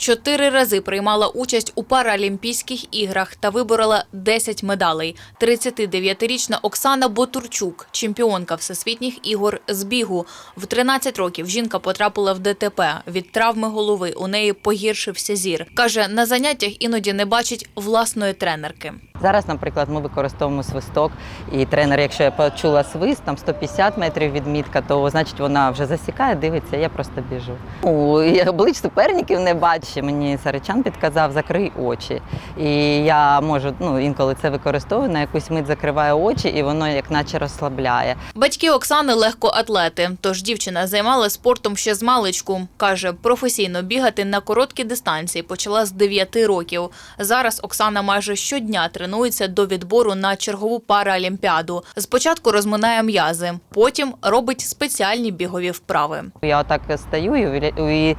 Чотири рази приймала участь у Паралімпійських іграх та виборола 10 медалей. 39-річна Оксана Ботурчук, чемпіонка всесвітніх ігор з бігу. В 13 років жінка потрапила в ДТП. Від травми голови у неї погіршився зір. Каже, на заняттях іноді не бачить власної тренерки. Зараз, наприклад, ми використовуємо свисток, і тренер, якщо я почула свист, там 150 метрів відмітка, то значить вона вже засікає, дивиться, я просто біжу. Ну, і облич суперників не бачу. Мені Саричан підказав, закрий очі. І я можу ну, інколи це використовую, на якусь мить закриваю очі, і воно як наче розслабляє. Батьки Оксани легкоатлети, тож дівчина займалася спортом ще з маличку. Каже, професійно бігати на короткі дистанції почала з 9 років. Зараз Оксана майже щодня тренується до відбору на чергову параолімпіаду. Спочатку розминає м'язи, потім робить спеціальні бігові вправи. Я отак стою і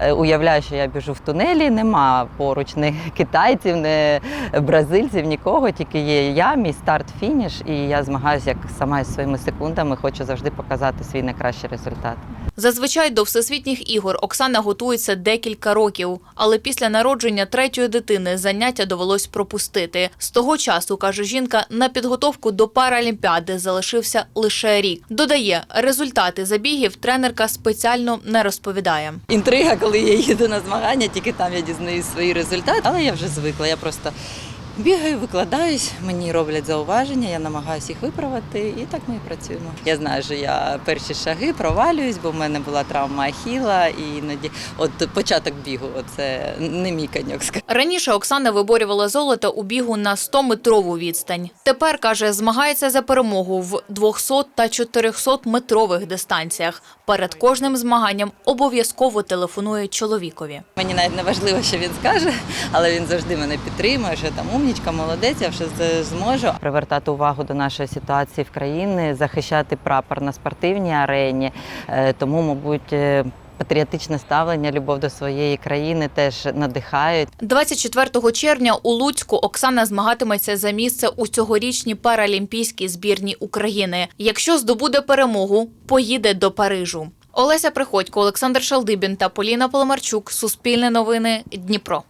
е, уявляю, що я біжу в тунелі. Нема поруч ні китайців, ні бразильців, нікого. Тільки є я, мій старт-фініш, і я змагаюся як сама із своїми секундами. Хочу завжди показати свій найкращий результат. Зазвичай до всесвітніх ігор Оксана готується декілька років, але після народження третьої дитини заняття довелось пропустити. Того часу, каже жінка, на підготовку до Паралімпіади залишився лише рік. Додає, результати забігів тренерка спеціально не розповідає. Інтрига, коли я їду на змагання, тільки там я дізнаюсь свої результати. Але я вже звикла. Я просто бігаю, викладаюсь, мені роблять зауваження, я намагаюся їх виправити, і так ми і працюємо. Я знаю, що я перші шаги провалююсь, бо в мене була травма ахіла, і іноді от початок бігу, це не мій коньок. Раніше Оксана виборювала золото у бігу на 100-метрову відстань. Тепер, каже, змагається за перемогу в 200 та 400-метрових дистанціях. Перед кожним змаганням обов'язково телефонує чоловікові. Мені навіть не важливо, що він скаже, але він завжди мене підтримує, що там умнічка, молодець, я все це зможу. Привертати увагу до нашої ситуації в країні, захищати прапор на спортивній арені. Е, Тому, мабуть, е, патріотичне ставлення, любов до своєї країни теж надихають. 24 червня у Луцьку Оксана змагатиметься за місце у цьогорічній паралімпійській збірній України. Якщо здобуде перемогу, поїде до Парижу. Олеся Приходько, Олександр Шалдибін та Поліна Поломарчук. Суспільне новини. Дніпро.